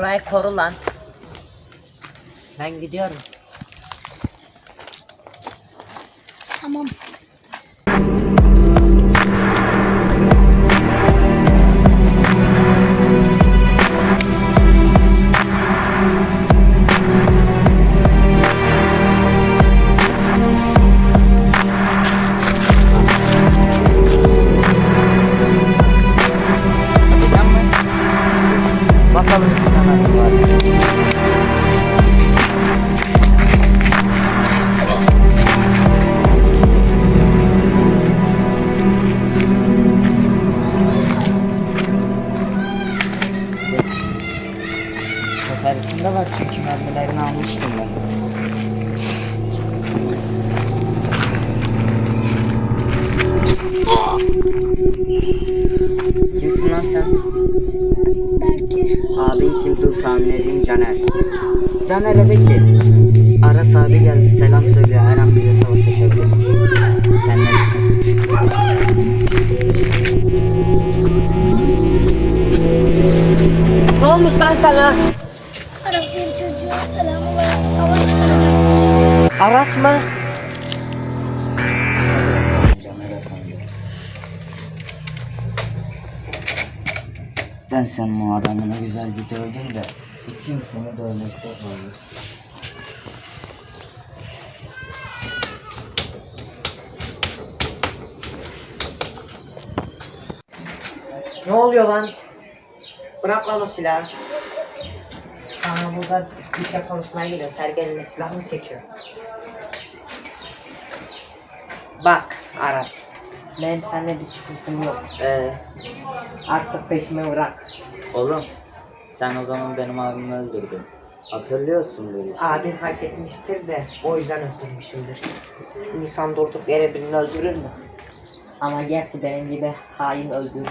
Burayı koru lan. Ben gidiyorum. Tamam. Fotoğrafında var çünkü mermilerini almıştım ben. Kimsin lan sen? Belki. Abin kim dur tahmin edeyim Caner. Caner'e de ki Aras abi geldi selam söylüyor her an bize savaş açabilir. Kendine dikkat et. Ne olmuş lan sana? Bir çocuğa selam olarak bir savaş çıkaracakmış. Aras mı? Ben senin o adamını güzel bir dövdüm de için seni dövmekte kaldı. Ne oluyor lan? Bırak lan o silahı. Sana burada bir şey konuşmaya geliyor. Sergenine silah mı çekiyor? Bak Aras. Benim seninle bir sıkıntım yok. Ee, artık peşime bırak. Oğlum sen o zaman benim abimi öldürdün. Hatırlıyorsun böyle şey. Abin hak etmiştir de o yüzden öldürmüşümdür. İnsan durduk yere birini öldürür mü? Ama gerçi benim gibi hain öldürür.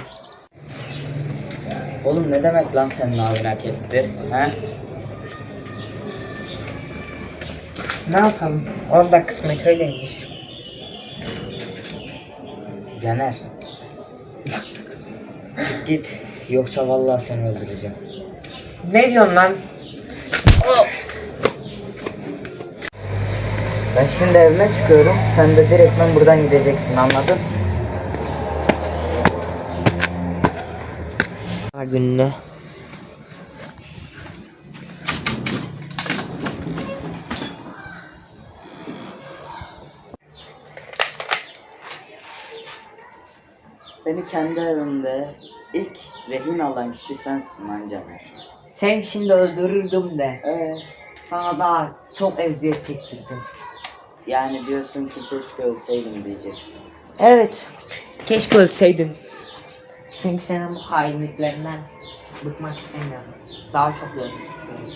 Oğlum ne demek lan senin abin hak etti? He? Ne yapalım? Onda kısmet öyleymiş. Caner. Çık git. Yoksa vallahi seni öldüreceğim. Ne diyorsun lan? Ben şimdi evime çıkıyorum. Sen de direktmen buradan gideceksin anladın? Ha Beni kendi evimde ilk rehin alan kişi sensin lan Caner. Sen şimdi öldürürdüm de. Ee, Sana daha çok eziyet çektirdim. yani diyorsun ki keşke ölseydim diyeceksin. Evet. Keşke ölseydin. Çünkü senin bu hainliklerinden bıkmak istemiyorum. Daha çok görmek istiyorum.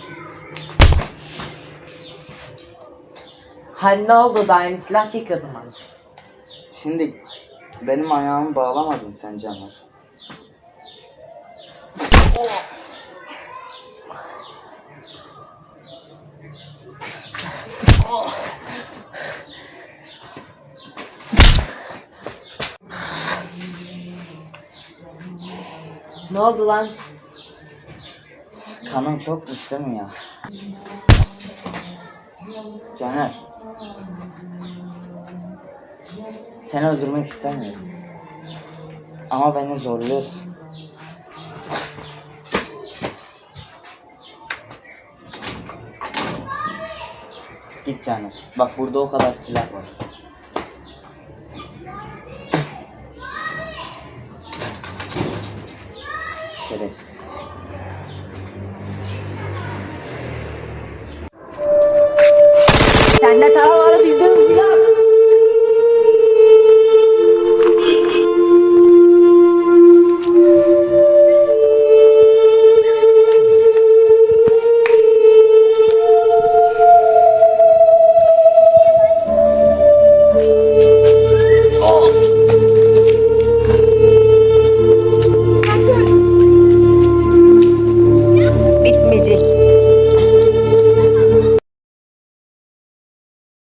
Hani ne oldu da aynı silah çekiyordum bana. Şimdi benim ayağımı bağlamadın sen Caner. Ne oldu lan? Kanım çokmuş değil mi ya? Caner. Seni öldürmek istemiyorum. Ama beni zorluyorsun. Git Caner. Bak burada o kadar silah var. Şerefsiz. Sen de taramalı biz